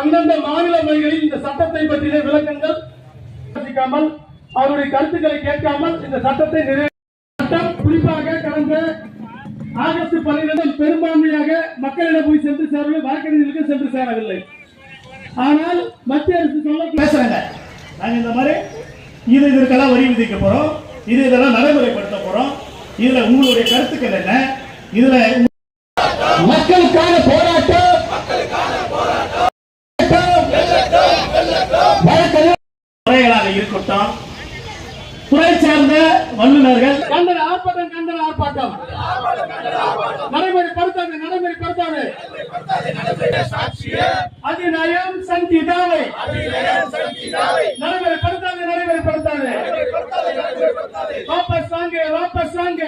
அந்தந்த மாநில மொழிகளில் இந்த சட்டத்தை பற்றிய விளக்கங்கள் அவருடைய கருத்துக்களை கேட்காமல் இந்த சட்டத்தை நிறைவே சட்டம் குறிப்பாக கடந்த ஆகஸ்ட் பதினெட்டில் பெரும்பான்மையாக மக்களிடம் போய் சென்று சேரவில்லை வாக்கெடுப்புகளுக்கு சென்று சேரவில்லை. ஆனால் மத்திய அரசு சொல்ல பேசுறாங்க. நாங்க இந்த மாதிரி இது இதற்கெல்லாம் வரி விதிக்க போறோம் இது இதெல்லாம் நடைமுறைப்படுத்த போறோம். இதுல உங்களுடைய கருத்துக்கள் என்ன? இதுல மக்களுக்கான போராட்டம் வழக்கறிஞர் துறைகளாக இருக்கட்டும். துறை சார்ந்த வல்லுநர்கள். கண்டன ஆர்ப்பாட்டம் கண்டன ஆர்ப்பாட்டம். நடைமுறைப்படுத்தாது நடைமுறைப்படுத்தாது. அதிநயம் சங்கீதாவை நடைமுறைப்படுத்தாது நடைமுறைப்படுத்தாது. வாபஸ் வாங்க வாபஸ் வாங்க.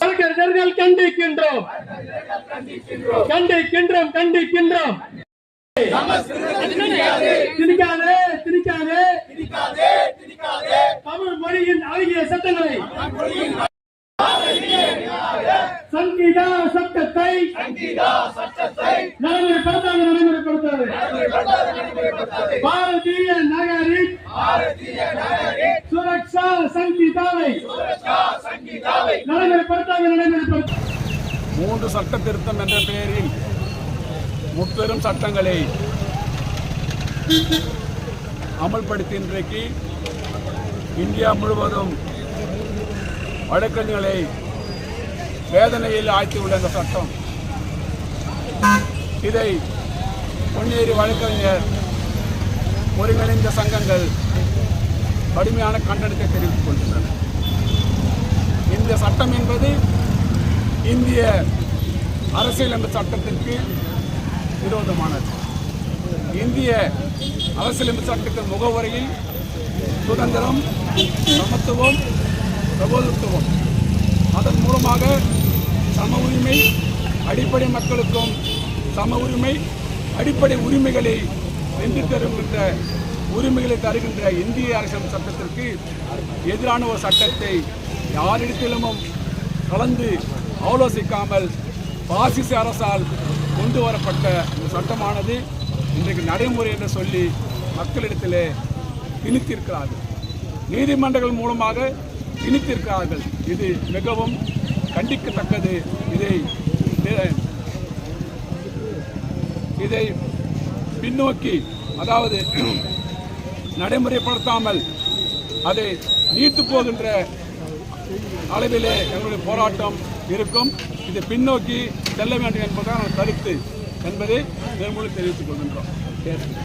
வழக்கறிஞர்கள் கண்டிக்கின்றோம். கண்டிக்கின்றோம் கண்டிக்கின்றோம். திணிக்காதே அழகிய சட்டங்களை. சங்கீதா சட்டத்தை நடைமுறைப்படுத்தாது நடைமுறைப்படுத்தாது பாரதிய நகரி சுரக்ஷா சங்கீதாவை நடைமுறைப்படுத்தாது நடைமுறைப்படுத்த மூன்று சட்ட திருத்தம் என்ற பெயரில் முப்பெரும் சட்டங்களை அமல்படுத்தி இன்றைக்கு இந்தியா முழுவதும் வழக்கறிஞர்களை வேதனையில் ஆழ்த்தியுள்ள இந்த சட்டம். இதை பொன்னேரி வழக்கறிஞர் ஒருங்கிணைந்த சங்கங்கள் கடுமையான கண்டனத்தை தெரிவித்துக் கொள்கின்றன இந்த சட்டம் என்பது இந்திய அரசியலமைப்பு சட்டத்திற்கு விரோதமானது. இந்திய அரசியலமைப்பு சட்டத்தின் முகவரியில் சுதந்திரம் சமத்துவம் பிரபோதத்துவம். அதன் மூலமாக சம உரிமை அடிப்படை மக்களுக்கும் சம உரிமை அடிப்படை உரிமைகளை வென்று தருகின்ற உரிமைகளை தருகின்ற இந்திய அரசியல் சட்டத்திற்கு எதிரான ஒரு சட்டத்தை யாரிடத்திலும் கலந்து ஆலோசிக்காமல் பாசிச அரசால் கொண்டு வரப்பட்ட இந்த சட்டமானது இன்றைக்கு நடைமுறை என்று சொல்லி மக்களிடத்திலே திணித்திருக்கிறார்கள் நீதிமன்றங்கள் மூலமாக திணித்திருக்கிறார்கள் இது மிகவும் கண்டிக்கத்தக்கது. இதை இதை பின்னோக்கி அதாவது நடைமுறைப்படுத்தாமல் அதை நீத்து போகின்ற அளவிலே எங்களுடைய போராட்டம் இருக்கும். இது பின்னோக்கி செல்ல வேண்டும் என்பதுதான் கருத்து என்பதை நிர்மூலம் தெரிவித்துக் கொள்கின்றோம்.